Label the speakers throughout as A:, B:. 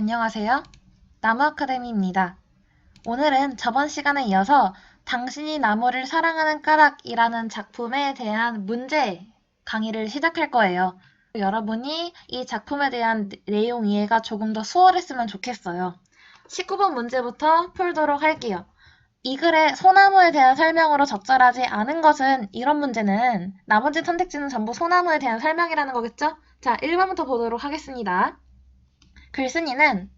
A: 안녕하세요. 나무 아카데미입니다. 오늘은 저번 시간에 이어서 당신이 나무를 사랑하는 까닭이라는 작품에 대한 문제 강의를 시작할 거예요. 여러분이 이 작품에 대한 내용 이해가 조금 더 수월했으면 좋겠어요. 19번 문제부터 풀도록 할게요. 이 글의 소나무에 대한 설명으로 적절하지 않은 것은 이런 문제는 나머지 선택지는 전부 소나무에 대한 설명이라는 거겠죠? 자, 1번부터 보도록 하겠습니다. 글쓴이는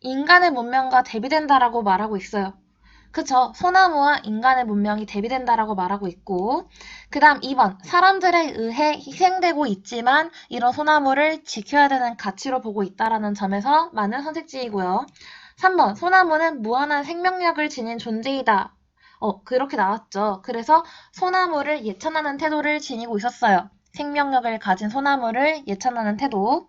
A: 인간의 문명과 대비된다라고 말하고 있어요. 그쵸. 소나무와 인간의 문명이 대비된다라고 말하고 있고, 그 다음 2번. 사람들에 의해 희생되고 있지만 이런 소나무를 지켜야 되는 가치로 보고 있다라는 점에서 많은 선택지이고요. 3번. 소나무는 무한한 생명력을 지닌 존재이다. 어, 그렇게 나왔죠. 그래서 소나무를 예찬하는 태도를 지니고 있었어요. 생명력을 가진 소나무를 예찬하는 태도.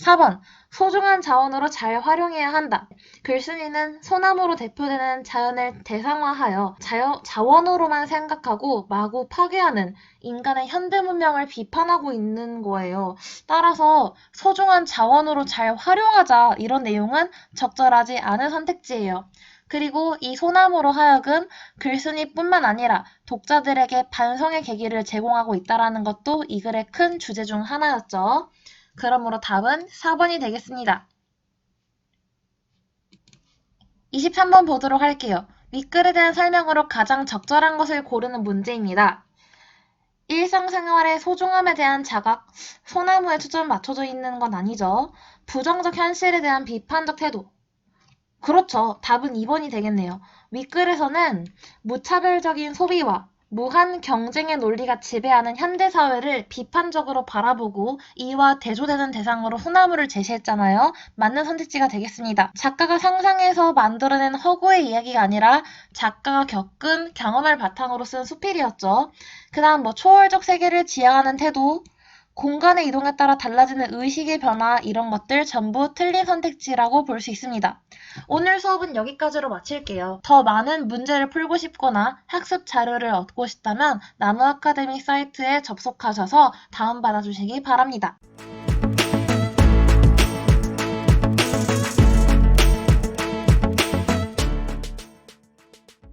A: 4번. 소중한 자원으로 잘 활용해야 한다. 글쓴이는 소나무로 대표되는 자연을 대상화하여 자여, 자원으로만 생각하고 마구 파괴하는 인간의 현대 문명을 비판하고 있는 거예요. 따라서 소중한 자원으로 잘 활용하자 이런 내용은 적절하지 않은 선택지예요. 그리고 이 소나무로 하여금 글쓴이뿐만 아니라 독자들에게 반성의 계기를 제공하고 있다는 것도 이 글의 큰 주제 중 하나였죠. 그러므로 답은 4번이 되겠습니다. 23번 보도록 할게요. 윗글에 대한 설명으로 가장 적절한 것을 고르는 문제입니다. 일상생활의 소중함에 대한 자각, 소나무에 초점 맞춰져 있는 건 아니죠. 부정적 현실에 대한 비판적 태도. 그렇죠. 답은 2번이 되겠네요. 윗글에서는 무차별적인 소비와 무한 경쟁의 논리가 지배하는 현대 사회를 비판적으로 바라보고 이와 대조되는 대상으로 소나무를 제시했잖아요. 맞는 선택지가 되겠습니다. 작가가 상상해서 만들어낸 허구의 이야기가 아니라 작가가 겪은 경험을 바탕으로 쓴 수필이었죠. 그 다음 뭐 초월적 세계를 지향하는 태도, 공간의 이동에 따라 달라지는 의식의 변화 이런 것들 전부 틀린 선택지라고 볼 수 있습니다. 오늘 수업은 여기까지로 마칠게요. 더 많은 문제를 풀고 싶거나 학습 자료를 얻고 싶다면 나무 아카데미 사이트에 접속하셔서 다운받아 주시기 바랍니다.